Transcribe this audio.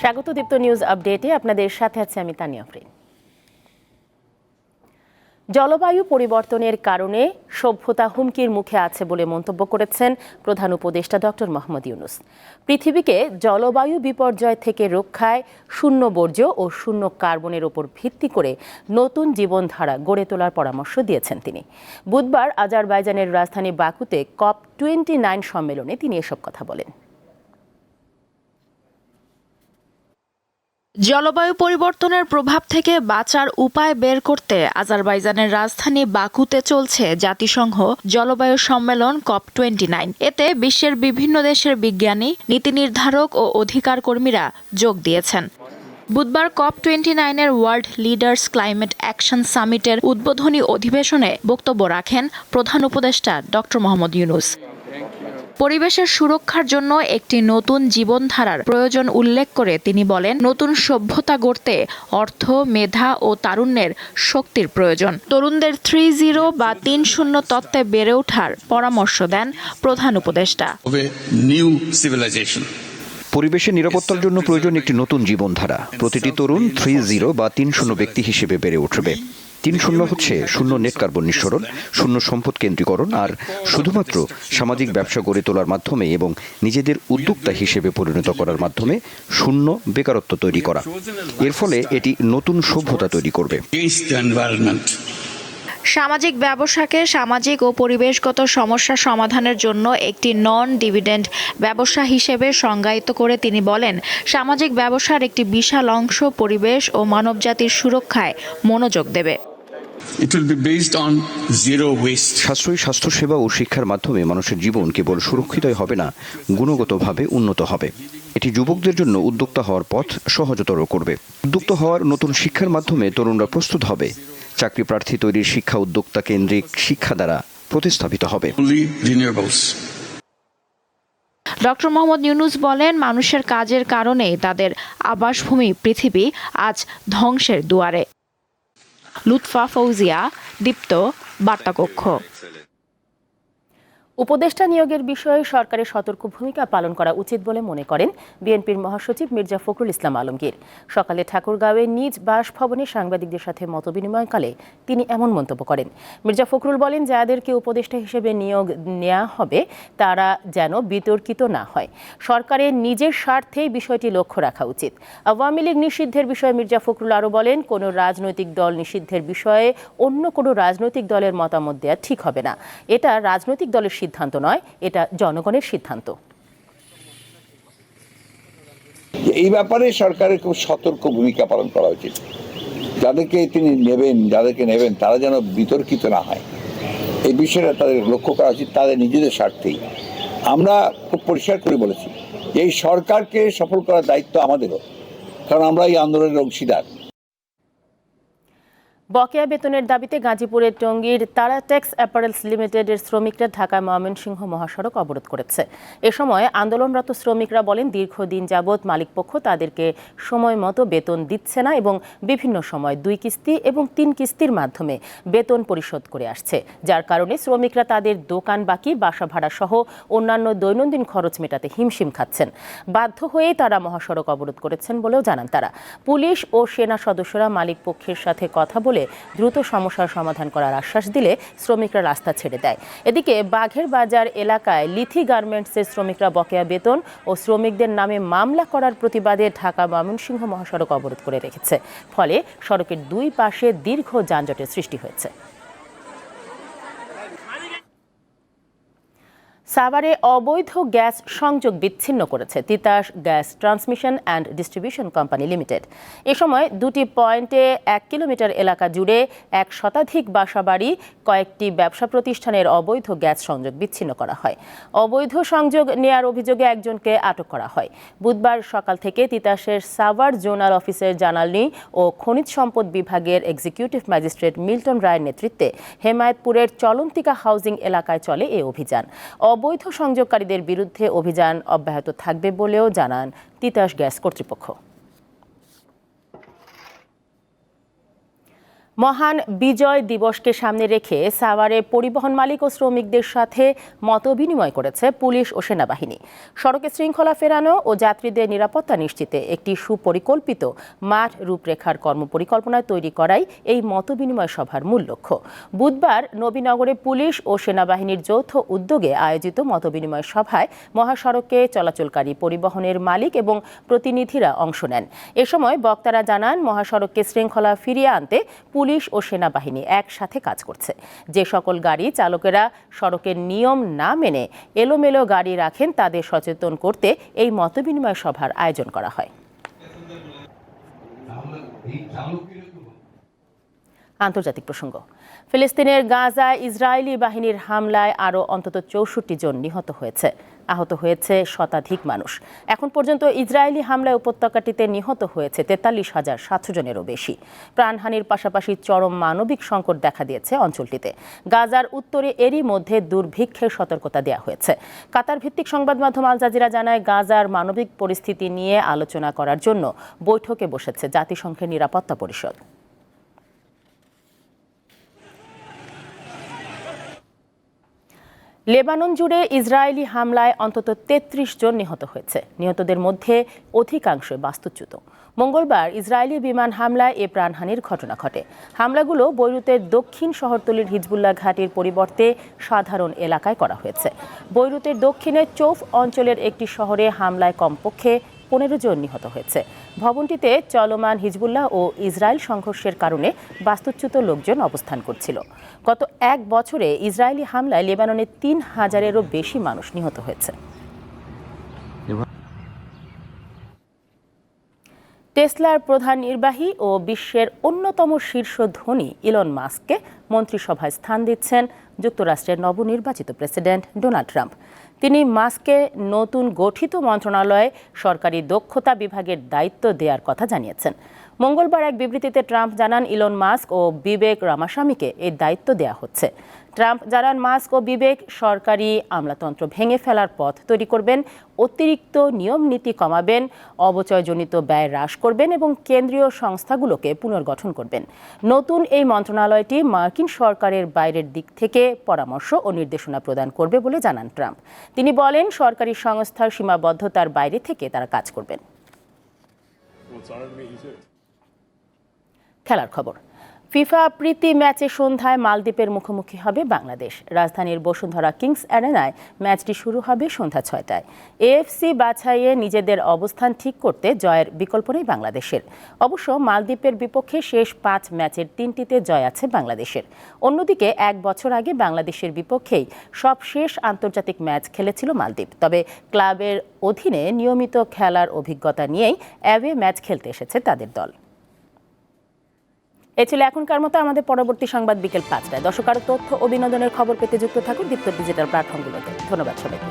স্বাগত দীপ্ত নিউজ আপডেটে। আপনাদের সাথে আছে আমি তানিয়া আফরিন। জলবায়ু পরিবর্তনের কারণে সভ্যতা হুমকির মুখে আছে বলে মন্তব্য করেছেন প্রধান উপদেষ্টা ডক্টর মোহাম্মদ ইউনুস। পৃথিবীকে জলবায়ু বিপর্যয় থেকে রক্ষায় শূন্য বর্জ্য ও শূন্য কার্বনের ওপর ভিত্তি করে নতুন জীবনধারা গড়ে তোলার পরামর্শ দিয়েছেন তিনি। বুধবার আজারবাইজানের রাজধানী বাকুতে কপ টোয়েন্টি নাইন সম্মেলনে তিনি এসব কথা বলেন। জলবায়ু পরিবর্তনের প্রভাব থেকে বাঁচার উপায় বের করতে আজারবাইজানের রাজধানী বাকুতে চলছে জাতিসংঘ জলবায়ু সম্মেলন কপ টোয়েন্টি নাইন। এতে বিশ্বের বিভিন্ন দেশের বিজ্ঞানী নীতি নির্ধারক ও অধিকার কর্মীরা যোগ দিয়েছেন। বুধবার কপ টোয়েন্টি নাইনের ওয়ার্ল্ড লিডার্স ক্লাইমেট অ্যাকশন সামিটের উদ্বোধনী অধিবেশনে বক্তব্য রাখেন প্রধান উপদেষ্টা ডক্টর মোহাম্মদ ইউনুস। পরিবেশের সুরক্ষার জন্য একটি নতুন জীবনধারার প্রয়োজন উল্লেখ করে তিনি বলেন নতুন সভ্যতা গড়তে অর্থ মেধা ও তারুণ্যের শক্তির প্রয়োজন। তরুণদের থ্রি জিরো বা তিন শূন্য তত্ত্বে বেড়ে ওঠার পরামর্শ দেন প্রধান উপদেষ্টা। New civilization. পরিবেশের নিরাপত্তার জন্য প্রয়োজন একটি নতুন জীবনধারা। প্রতিটি তরুণ থ্রি জিরো বা তিন শূন্য ব্যক্তি হিসেবে বেড়ে উঠবে। তিন শূন্য হচ্ছে শূন্য নেট কার্বন নিঃসরণ শূন্য সম্পদ কেন্দ্রীকরণ আর শুধুমাত্র সামাজিক ব্যবসা গড়ে তোলার মাধ্যমে এবং নিজেদের উদ্যোক্তা হিসেবে পরিণত করার মাধ্যমে শূন্য বেকারত্ব তৈরি করা। এর ফলে এটি নতুন সভ্যতা তৈরি করবে. সামাজিক ব্যবসাকে সামাজিক ও পরিবেশগত সমস্যা সমাধানের জন্য একটি নন ডিভিডেন্ড ব্যবসা হিসেবে সংজ্ঞায়িত করে তিনি বলেন সামাজিক ব্যবসার একটি বিশাল অংশ পরিবেশ ও মানবজাতির সুরক্ষায় মনোযোগ দেবে। It will be based on zero waste. সাশ্রয়ী স্বাস্থ্যসেবা ও শিক্ষার মাধ্যমে মানুষের জীবন কেবল সুরক্ষিতই হবে না গুণগতভাবে উন্নত হবে। এটি যুবকদের জন্য উদ্যোক্তা হওয়ার পথ সহজতর করবে। উদ্যোক্তা হওয়ার নতুন শিক্ষার মাধ্যমে তরুণরা প্রস্তুত হবে। চাকরি প্রার্থী তৈরির শিক্ষা উদ্যোক্তা কেন্দ্রিক শিক্ষা দ্বারা প্রতিস্থাপিত হবে। ডক্টর মোহাম্মদ ইউনুস বলেন মানুষের কাজের কারণে তাদের আবাসভূমি পৃথিবী আজ ধ্বংসের দুয়ারে। লুৎফা ফৌজিয়া দীপ্ত বার্তাকক্ষ। উপদেষ্টা নিয়োগের বিষয়ে সরকারের সতর্ক ভূমিকা পালন করা উচিত বলে মনে করেন বিএনপির মহাসচিব মির্জা ফখরুল ইসলাম আলমগীর। সকালে ঠাকুরগাঁওয়ে নিজ বাসভবনে সাংবাদিকদের সাথে মতবিনিময়কালে তিনি এমন মন্তব্য করেন। মির্জা ফখরুল বলেন, যাদেরকে উপদেষ্টা হিসেবে নিয়োগ নেওয়া হবে, তারা যেন বিতর্কিত না হয়। সরকারের নিজের স্বার্থেই বিষয়টি লক্ষ্য রাখা উচিত। আওয়ামী লীগ নিষিদ্ধের বিষয়ে মির্জা ফখরুল আরও বলেন, কোনো রাজনৈতিক দল নিষিদ্ধের বিষয়ে অন্য কোনো রাজনৈতিক দলের মতামত দেওয়া ঠিক হবে না। এটা রাজনৈতিক দলের সিদ্ধান্ত নয়, এটা জনগণের সিদ্ধান্ত। এই ব্যাপারে সরকারের খুব সতর্ক ভূমিকা পালন করা উচিত। যাদেরকে তিনি নেবেন, যাদেরকে নেবেন, তারা যেন বিতর্কিত না হয়। এই বিষয়টা তাদের লক্ষ্য করা উচিত, তাদের নিজেদের স্বার্থেই। আমরা খুব পরিষ্কার করে বলেছি, এই সরকারকে সফল করার দায়িত্ব আমাদেরও। কারণ আমরা এই আন্দোলনের অংশীদার। বকেয়া বেতনের দাবিতে গাজীপুরের টঙ্গীর তারাটেক্স অ্যাপারেলস লিমিটেডের শ্রমিকরা ঢাকা ময়মনসিংহ মহাসড়ক অবরোধ করেছে। এ সময় আন্দোলনরত শ্রমিকরা বলেন, দীর্ঘদিন যাবৎ মালিকপক্ষ তাদেরকে সময় মতো বেতন দিচ্ছে না এবং বিভিন্ন সময় দুই কিস্তি এবং তিন কিস্তির মাধ্যমে বেতন পরিশোধ করে আসছে। যার কারণে শ্রমিকরা তাদের দোকান বাকি, বাসা ভাড়া সহ অন্যান্য দৈনন্দিন খরচ মেটাতে হিমশিম খাচ্ছেন। বাধ্য হয়েই তারা মহাসড়ক অবরোধ করেছেন বলেও জানান তারা। পুলিশ ও সেনা সদস্যরা মালিকপক্ষের সাথে কথা বলে দ্রুত সমস্যার সমাধান করার আশ্বাস দিলে শ্রমিকরা রাস্তা ছেড়ে দেয়। এদিকে বাঘের বাজার এলাকায় লিথি গার্মেন্টসের শ্রমিকরা বকেয়া বেতন ও শ্রমিকদের নামে মামলা করার প্রতিবাদে ঢাকা ময়মনসিংহ মহাসড়ক অবরোধ করে রেখেছে। ফলে সড়কের দুই পাশে দীর্ঘ যানজটের সৃষ্টি হয়েছে। সাভারে অবৈধ গ্যাস সংযোগ বিচ্ছিন্ন করেছে Titas gas transmission and distribution company limited. এ সময় দুটি পয়েন্টে এক কিলোমিটার এলাকা জুড়ে এক শতাধিক বাসাবাড়ি, কয়েকটি ব্যবসা প্রতিষ্ঠানের অবৈধ গ্যাস সংযোগ বিচ্ছিন্ন করা হয়। অবৈধ সংযোগ নেয়ার অভিযোগে একজনকে আটক করা হয়। বুধবার সকাল থেকে তিতাসের সাভার জোনাল অফিসের জানালনি ও খনিজ সম্পদ বিভাগের এক্সিকিউটিভ ম্যাজিস্ট্রেট মিল্টন রায়ের নেতৃত্বে হেমায়তপুরের চলন্তিকা হাউজিং এলাকায় চলে এ অভিযান। অবৈধ সংযোগকারীদের বিরুদ্ধে অভিযান অব্যাহত থাকবে বলেও জানান তিতাস গ্যাস কর্তৃপক্ষ। মহান বিজয় দিবসকে সামনে রেখে সাভারে পরিবহন মালিক ও শ্রমিকদের সাথে মতবিনিময় করেছে পুলিশ ও সেনাবাহিনী। সড়কে শৃঙ্খলা ফেরানো ও যাত্রীদের নিরাপত্তা নিশ্চিতে একটি সুপরিকল্পিত মাঠ রূপরেখার কর্মপরিকল্পনায় তৈরি করাই এই মতবিনিময় সভার মূল লক্ষ্য। বুধবার নবীনগরে পুলিশ ও সেনাবাহিনীর যৌথ উদ্যোগে আয়োজিত মতবিনিময় সভায় মহাসড়কে চলাচলকারী পরিবহনের মালিক এবং প্রতিনিধিরা অংশ নেন। এ সময় বক্তারা জানান, মহাসড়ককে শৃঙ্খলা ফিরিয়ে আনতে পুলিশ ও সেনাবাহিনী একসাথে কাজ করছে। যে সকল গাড়ি চালকেরা সড়কের নিয়ম না মেনে এলোমেলো গাড়ি রাখেন তাদের সচেতন করতে এই মতবিনিময় সভার আয়োজন করা হয়। আন্তর্জাতিক প্রসঙ্গ। ফিলিস্তিনের গাজায় ইসরায়েলি বাহিনীর হামলায় আরও অন্তত চৌষট্টি জন নিহত হয়েছে। আহত হয়েছে শতাধিক মানুষ। এখন পর্যন্ত ইসরায়েলি হামলায় উপত্যকাটিতে নিহত হয়েছে তেতাল্লিশ হাজার সাতশো জনেরও বেশি। প্রাণহানির পাশাপাশি চরম মানবিক সংকট দেখা দিয়েছে অঞ্চলটিতে। গাজার উত্তরে এরই মধ্যে দুর্ভিক্ষের সতর্কতা দেওয়া হয়েছে। কাতার ভিত্তিক সংবাদ মাধ্যম আল জাজিরা জানায়, গাজার মানবিক পরিস্থিতি নিয়ে আলোচনা করার জন্য বৈঠকে বসেছে জাতিসংঘের নিরাপত্তা পরিষদ। লেবানন জুড়ে ইসরায়েলি হামলায় অন্তত তেত্রিশ জন নিহত হয়েছে। নিহতদের মধ্যে অধিকাংশ বাস্তুচ্যুত। মঙ্গলবার ইসরায়েলি বিমান হামলায় এ প্রাণহানির ঘটনা ঘটে। হামলাগুলো বৈরুতের দক্ষিণ শহরতলির হিজবুল্লাহ ঘাটির পরিবর্তে সাধারণ এলাকায় করা হয়েছে। বৈরুতের দক্ষিণে চৌফ অঞ্চলের একটি শহরে হামলায় কমপক্ষে পনেরো জন নিহত হয়েছে। ভবনটিতে চলমান হিজবুল্লাহ ও ইসরায়েল সংঘর্ষের কারণে বাস্তুচ্যুত লোকজন অবস্থান করছিল। গত এক বছরে ইসরায়েলি হামলায় লেবাননে তিন হাজারেরও বেশি মানুষ নিহত হয়েছে। টেসলার প্রধান নির্বাহী ও বিশ্বের অন্যতম শীর্ষ ধনী ইলন মাস্ককে মন্ত্রিসভায় স্থান দিচ্ছেন যুক্তরাষ্ট্রের নবনির্বাচিত প্রেসিডেন্ট ডোনাল্ড ট্রাম্প। তিনি মাস্ককে নতুন গঠিত মন্ত্রণালয়ে সরকারি দক্ষতা বিভাগের দায়িত্ব দেওয়ার কথা জানিয়েছেন। মঙ্গলবার এক বিবৃতিতে ট্রাম্প জানান ইলন মাস্ক ও বিবেক রামাস্বামীকে এই দায়িত্ব দেওয়া হচ্ছে। ট্রাম্প জানান মাস্ক ও বিবেক সরকারি আমলাতন্ত্র ভেঙে ফেলার পথ তৈরি করবেন, অতিরিক্ত নিয়ম নীতি কমাবেন অবচয়জনিত ব্যয় হ্রাস করবেন এবং কেন্দ্রীয় সংস্থাগুলোকে পুনর্গঠন করবেন। নতুন এই মন্ত্রণালয়টি মার্কিন সরকারের বাইরের দিক থেকে পরামর্শ ও নির্দেশনা প্রদান করবে বলে জানান ট্রাম্প। তিনি বলেন, সরকারি সংস্থার সীমাবদ্ধতার বাইরে থেকে তারা কাজ করবেন। খেলার খবর। ফিফা প্রীতি ম্যাচে সন্ধ্যায় মালদ্বীপের মুখোমুখি হবে বাংলাদেশ। রাজধানীর বসুন্ধরা কিংস অ্যারেনায় ম্যাচটি শুরু হবে সন্ধ্যা ছয়টায়। এএফসি বাছাইয়ে নিজেদের অবস্থান ঠিক করতে জয়ের বিকল্প নেই বাংলাদেশের। অবশ্য মালদ্বীপের বিপক্ষে শেষ পাঁচ ম্যাচের তিনটিতে জয় আছে বাংলাদেশের। অন্যদিকে এক বছর আগে বাংলাদেশের বিপক্ষেই সব শেষ আন্তর্জাতিক ম্যাচ খেলেছিল মালদ্বীপ। তবে ক্লাবের অধীনে নিয়মিত খেলার অভিজ্ঞতা নিয়েই অ্যাওয়ে ম্যাচ খেলতে এসেছে তাদের দল। এ ছিল এখনকার মতো আমাদের পরবর্তী সংবাদ বিকেল পাঁচটায়। দর্শক আরও তথ্য ও বিনোদনের খবর পেতে যুক্ত থাকুন দীপ্ত ডিজিটাল প্ল্যাটফর্মগুলোতে। ধন্যবাদ সবাইকে।